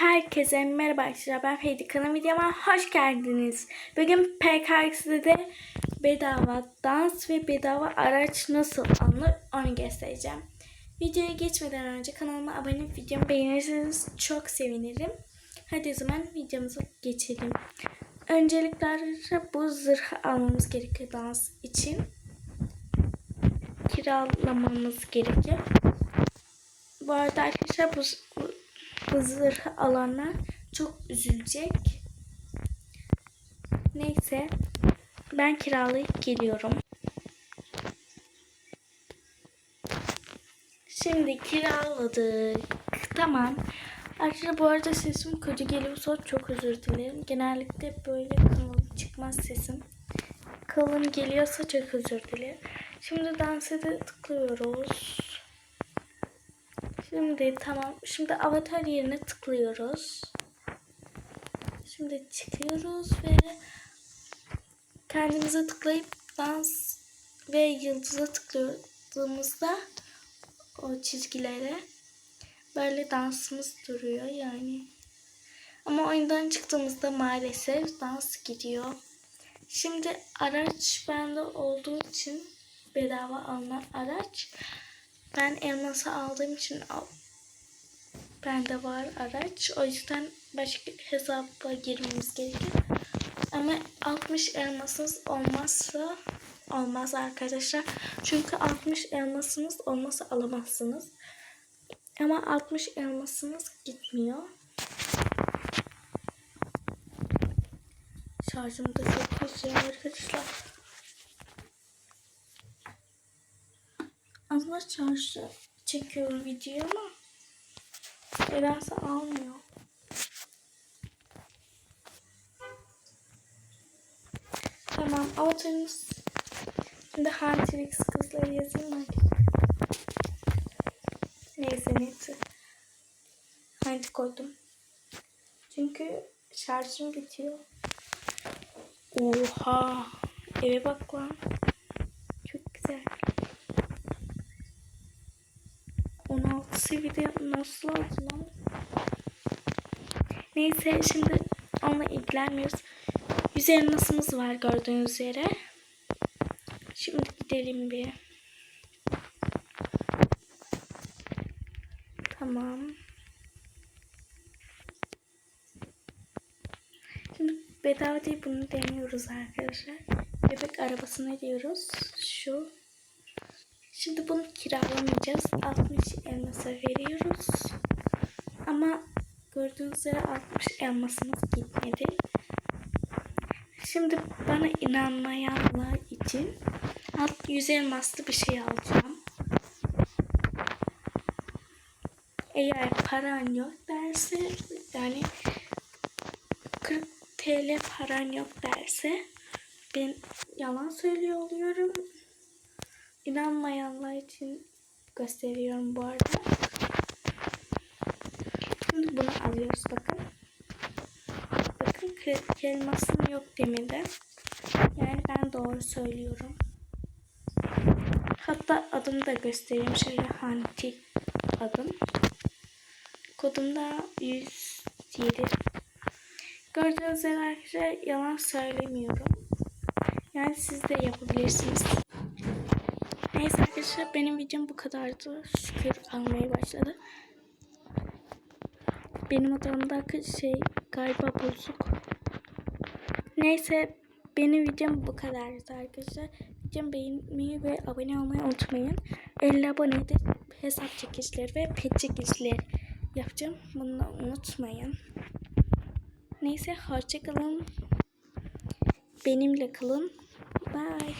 Herkese merhaba arkadaşlar. Ben Feydi kanal videoma hoş geldiniz. Bugün PKX'de bedava dans ve bedava araç nasıl alınır onu göstereceğim. Videoya geçmeden önce kanalıma abone olup videomu beğenirseniz çok sevinirim. Hadi o zaman videomuza geçelim. Öncelikle bu zırhı almamız gerekiyor dans için. Kiralamamız gerekiyor. Bu arada arkadaşlar bu, zırhı alanlar çok üzülecek. Neyse ben kiralayıp geliyorum. Şimdi kiraladık. Tamam. Arkadaşlar bu arada sesim kötü geliyorsa çok özür dilerim. Genellikle böyle kalın çıkmaz sesim. Kalın geliyorsa çok özür dilerim. Şimdi dansa da tıklıyoruz. Şimdi tamam. Şimdi avatar yerine tıklıyoruz. Şimdi çıkıyoruz ve kendimize tıklayıp dans ve yıldıza tıkladığımızda o çizgilere böyle dansımız duruyor yani. Ama oyundan çıktığımızda maalesef dans gidiyor. Şimdi araç bende olduğu için bedava alınan araç. Ben elması aldığım için al. Bende var araç. O yüzden başka hesaba girmemiz gerekiyor. Ama 60 elmasınız olmazsa olmaz arkadaşlar. Çünkü 60 elmasınız olmazsa alamazsınız. Ama 60 elmasınız gitmiyor. Şarjım da çok güzel arkadaşlar. Aslında şarjı çekiyorum video ama nedense almıyor. Tamam avatarımız şimdi Huntrix kızları yazayım mı? Neyse neyse. Hanti koydum. Çünkü şarjım bitiyor. Oha. Eve bak lan. Çok güzel. 16 seviyede nasıl oldu lan? Neyse şimdi onunla ilgilenmiyoruz. Yüz elmasımız var gördüğünüz üzere. Şimdi gidelim bir. Tamam. Şimdi bedava değil bunu deniyoruz arkadaşlar. Bebek arabasına diyoruz. Şu. Şimdi bunu kiralamayacağız. 60 elmasa veriyoruz. Ama gördüğünüz üzere 60 elmasımız gitmedi. Şimdi bana inanmayanlar için alt 100 elmaslı bir şey alacağım. Eğer paran yok derse yani 40 TL paran yok derse ben yalan söylüyor oluyorum. İnanmayanlar için gösteriyorum bu arada. Şimdi bunu alıyoruz bakın. Bakın elmasım yok demedi. Yani ben doğru söylüyorum. Hatta adımı da göstereyim. Şöyle Hanti adım. Kodum da 107. Gördüğünüz üzere yalan söylemiyorum. Yani siz de yapabilirsiniz. Arkadaşlar benim videom bu kadardı. Şükür almaya başladı. Benim odamdaki şey galiba bozuk. Neyse benim videom bu kadardı arkadaşlar. Videomu beğenmeyi ve abone olmayı unutmayın. 50 abonede hesap çekişleri ve pet çekişleri yapacağım. Bunu unutmayın. Neyse hoşçakalın. Benimle kalın. Bye.